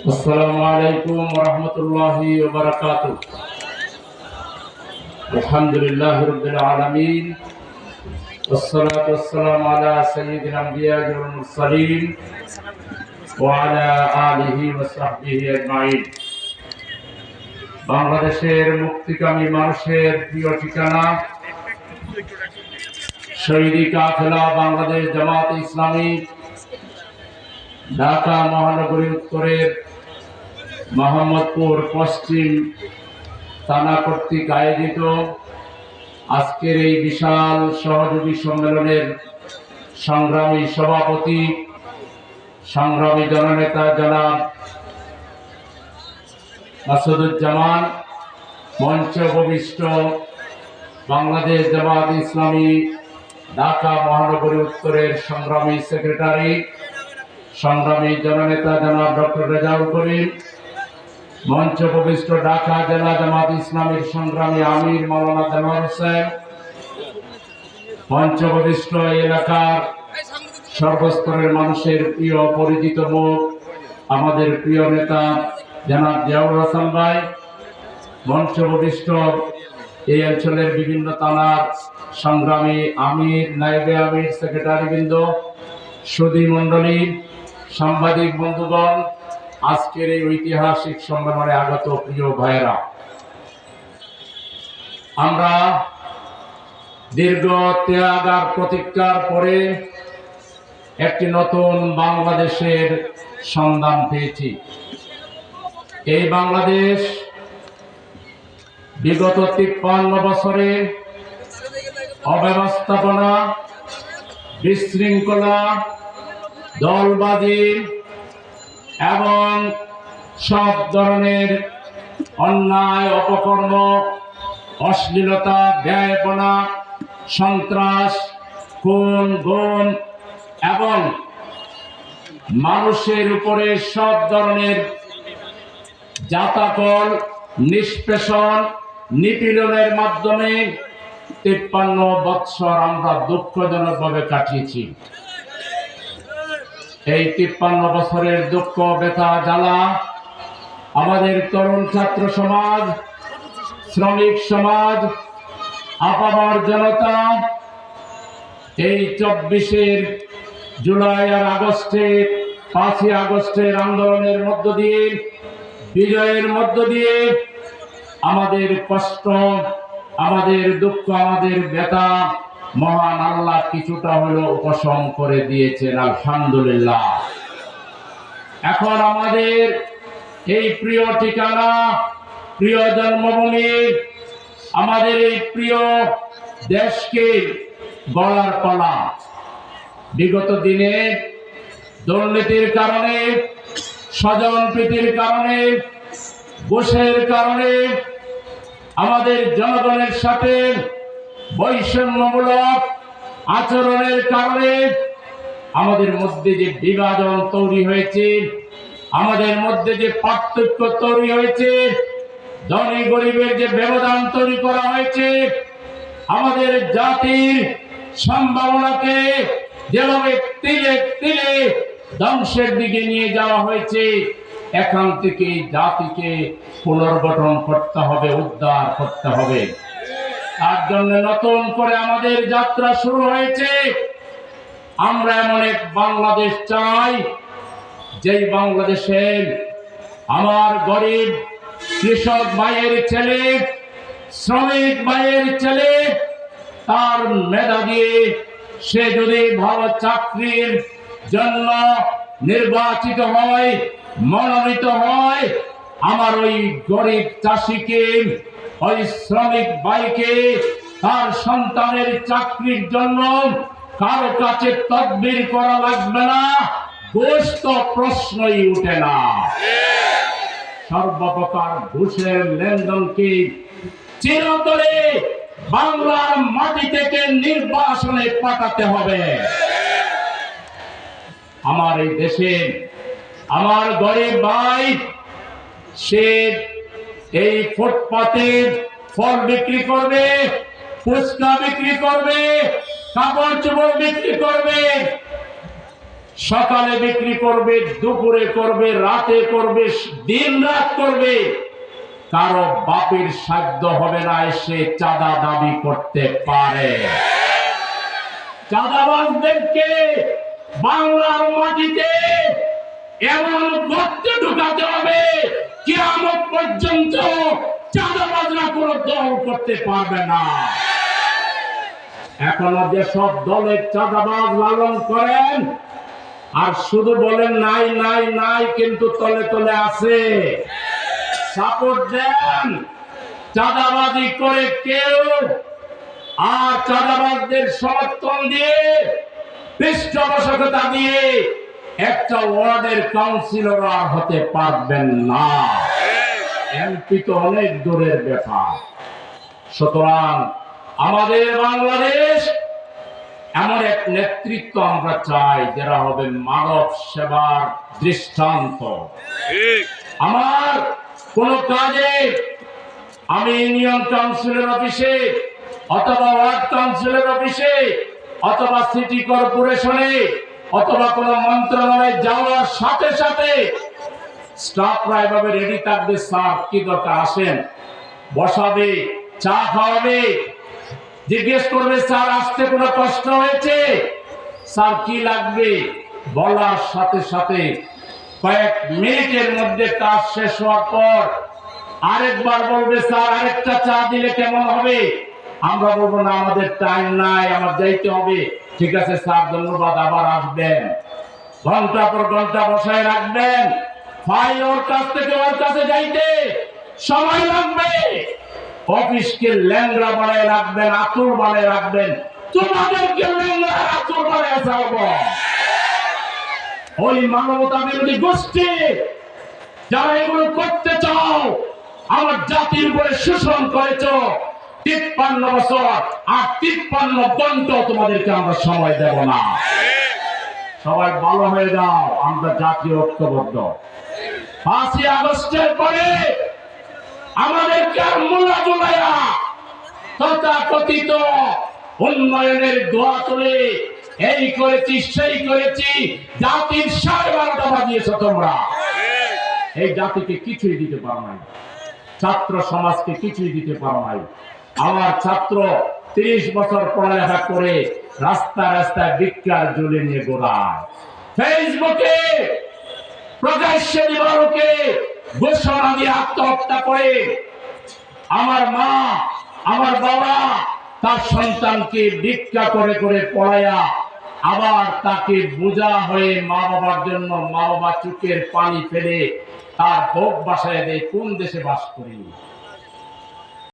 السلام عليكم ورحمة الله وبركاته الحمد لله رب العالمين والصلاة والسلام على سيد الأنبياء والمرسلين وعلى آله وصحبه أجمعين বাংলাদেশের মুক্তিকামী মানুষের প্রিয় ঠিকানা শহীদি কাফেলা বাংলাদেশ জামাত ইসলামী ঢাকা মহানগরী উত্তরের মোহাম্মদপুর পশ্চিম থানা কর্তৃক আয়োজিত আজকের এই বিশাল সহযোগী সম্মেলনের সংগ্রামী সভাপতি, সংগ্রামী জননেতা জনাব মাসুদুজ্জামান মঞ্চ উপবিষ্ট বাংলাদেশ জামাত ইসলামী, ঢাকা মহানগরী উত্তরের সংগ্রামী সেক্রেটারি, সংগ্রামী জননেতা জনাব ডক্টর রেজাউল করিম মঞ্চ উপবিষ্ট ঢাকা জেলা জামাত ইসলামীর সংগ্রামী আমির মৌলানা দেওয়ার হোসেন মঞ্চ উপবিষ্ট এলাকার সর্বস্তরের মানুষের প্রিয় পরিচিত মুখ, আমাদের প্রিয় নেতা জনাব জিয়াউর হাসান ভাই মঞ্চ উপবিষ্ট এই অঞ্চলের বিভিন্ন থানার সংগ্রামী আমির নাইবে আমির সেক্রেটারি বৃন্দ সুদী মণ্ডলী, সাংবাদিক বন্ধুগণ আজকের এই ঐতিহাসিক সম্মেলনে আগত প্রিয় ভাইয়েরা, আমরা দীর্ঘ ত্যাগ আর প্রতিজ্ঞার পরে একটি নতুন বাংলাদেশের সন্ধান পেয়েছি। এই বাংলাদেশ বিগত তিপ্পান্ন বছরে অব্যবস্থাপনা, বিশৃঙ্খলা দলবাদী এবং সব ধরনের অন্যায়, অপকর্ম, অশ্লীলতা, ব্যয়পনা, সন্ত্রাস, খুন গুণ এবং মানুষের উপরে সব ধরনের জাতাকল, নিষ্পেষণ, নিপীড়নের মাধ্যমে তিপ্পান্ন বৎসর আমরা দুঃখজনকভাবে কাটিয়েছি। এই তিপ্পান্ন বছরের দুঃখ, ব্যথা, জ্বালা আমাদের তরুণ ছাত্র সমাজ, শ্রমিক সমাজ, আপামার জনতা এই চব্বিশের জুলাই আর আগস্টের, পাঁচই আগস্টের আন্দোলনের মধ্য দিয়ে, বিজয়ের মধ্য দিয়ে আমাদের কষ্ট, আমাদের দুঃখ, আমাদের ব্যথা মহান আল্লাহ কিছুটা হলো উপশম করে দিয়েছেন, আলহামদুলিল্লাহ। এখন আমাদের এই প্রিয় ঠিকানা, প্রিয় জন্মভূমি, আমাদের এই প্রিয় দেশকে গলার পালা। বিগত দিনে দুর্নীতির কারণে, স্বজন প্রীতির কারণে ঘুষের কারণে আমাদের জনগণের সাথে বৈষম্যমূলক আচরণের কারণে আমাদের মধ্যে যে বিভাজন তৈরি হয়েছে, আমাদের মধ্যে যে পার্থক্য তৈরি হয়েছে, ধনী গরিবের যে ব্যবধান তৈরি করা হয়েছে, আমাদের জাতির সম্ভাবনাকে যেভাবে তিলে তিলে ধ্বংসের দিকে নিয়ে যাওয়া হয়েছে, এখান থেকে জাতিকে পুনর্গঠন করতে হবে, উদ্ধার করতে হবে। তার জন্য নতুন করে আমাদের যাত্রা শুরু হয়েছে। আমরা এমন এক বাংলাদেশ চাই, যেই বাংলাদেশের আমার গরিব কৃষক ভাইয়ের ছেলে, শ্রমিক ভাইয়ের ছেলে, তার মেধা দিয়ে সে যদি ভালো চাকরির জন্য নির্বাচিত হয়, মনোনীত হয়, আমার ওই গরিব চাষিকে ওই শ্রমিক ভাইকে তার সন্তানের চাকরির জন্য কারও কাছে তদবির করা লাগবে না ঘুষ প্রশ্নই উঠে না। সর্বপ্রকার ঘুষের লেনদেনকে চিরতরে বাংলার মাটি থেকে নির্বাসনে পাঠাতে হবে। আমার এই দেশে আমার গরিব ভাই, সে এই ফুটপাতে ফল বিক্রি করবে, ফুচকা বিক্রি করবে, কাপড় চোপড় বিক্রি করবে। সকালে বিক্রি করবে, দুপুরে করবে, রাতে করবে দিন রাত করবে। কারও বাপের সাধ্য হবে না এসে চাঁদা দাবি করতে পারে। চাঁদাবাজদেরকে বাংলার মাটিতে এমন গর্তে ঢুকাতে হবে কিয়ামত পর্যন্ত চাঁদাবাজরা কোনো দল করতে পারবে না। এখনও যেসব দলের চাঁদাবাজ লালন করেন, আর শুধু বলেন নাই নাই নাই, কিন্তু তলে তলে আছে। সাপোর্ট দেন। চাঁদাবাজি করে কেউ, আর চাঁদাবাজদের সমর্থন দিয়ে, পৃষ্ঠপোষকতা দিয়ে একটা ওয়ার্ডের কাউন্সিলর আর হতে পারবেন না। এমপি তো অনেক দূরের ব্যাপার। সুতরাং আমাদের বাংলাদেশ এমন এক নেতৃত্ব আমরা চাই, যারা হবে মানব সেবার দৃষ্টান্ত। আমার কোন কাজে আমি ইউনিয়ন কাউন্সিলের অফিসে অথবা ওয়ার্ড কাউন্সিলের অফিসে অথবা সিটি কর্পোরেশনে অথবা কোন মন্ত্রণালয়ে যাওয়ার সাথে সাথে স্টাফরা এভাবে রেডি থাকবে, স্যার, কি দরকার? আসেন। বসাবে, চা খাওয়াবে। জিজ্ঞেস করবে, স্যার, আসতে কোনো কষ্ট হয়েছে? স্যার, কি লাগবে? বলার সাথে সাথে কয়েক মিনিটের মধ্যে কাজ শেষ হওয়ার পর আরেকবার বলবে, স্যার, আরেকটা চা দিলে কেমন হবে? আমরা বলব না, আমাদের টাইম নাই, আমার যাইতে হবে। ঠিক আছে, স্যার, ধন্যবাদ, আবার আসবেন। ঘণ্টা পর ঘণ্টা বসায় রাখবেন। ওর কাছ থেকে ওর কাছে যাইতে সময় লাগবে। অফিসকে ল্যাংরা বানায় রাখবেন আতুর বানায় রাখবেন। তোমাদেরকে ল্যাংরা আতুর বানায় ওই মানবতা বিরোধী গোষ্ঠী, যারা এগুলো করতে চাও, আমার জাতির উপরে শোষণ করেছ তিপ্পান্ন বছর আর তিপ্পান্ন গন্ত তোমাদেরকে আমরা সময় দেব না। সবাই ভালো হয়ে যাও, আমরা জাতীয় ঐক্যবদ্ধ। পাঁচই আগস্টের পরে আমাদেরকে আর মোলা জুলাইয়া তথাকথিত উন্নয়নের দোয়া তুলে এই করেছি, সেই করেছি, জাতির সাড়ে বারোটা বাজিয়েছ তোমরা। এই জাতিকে কিছুই দিতে পারো নাই, ছাত্র সমাজকে কিছুই দিতে পারো নাই। আমার ছাত্র তিরিশ বছর পড়ালেখা করে রাস্তা রাস্তায় বিজ্ঞার জ্বলে নিয়ে গোড়ায়। ফেসবুকে ঘোষণা দিয়ে আত্মহত্যা করে আমার মা, আমার বাবা, তার সন্তানকে ভিক্ষা করে করে পড়ায়া আবার তাকে বোঝা হয়ে মা বাবার জন্য মা বাবা চোখের পানি ফেলে তার ভোগ বাসায় দেয়, কোন দেশে বাস করি?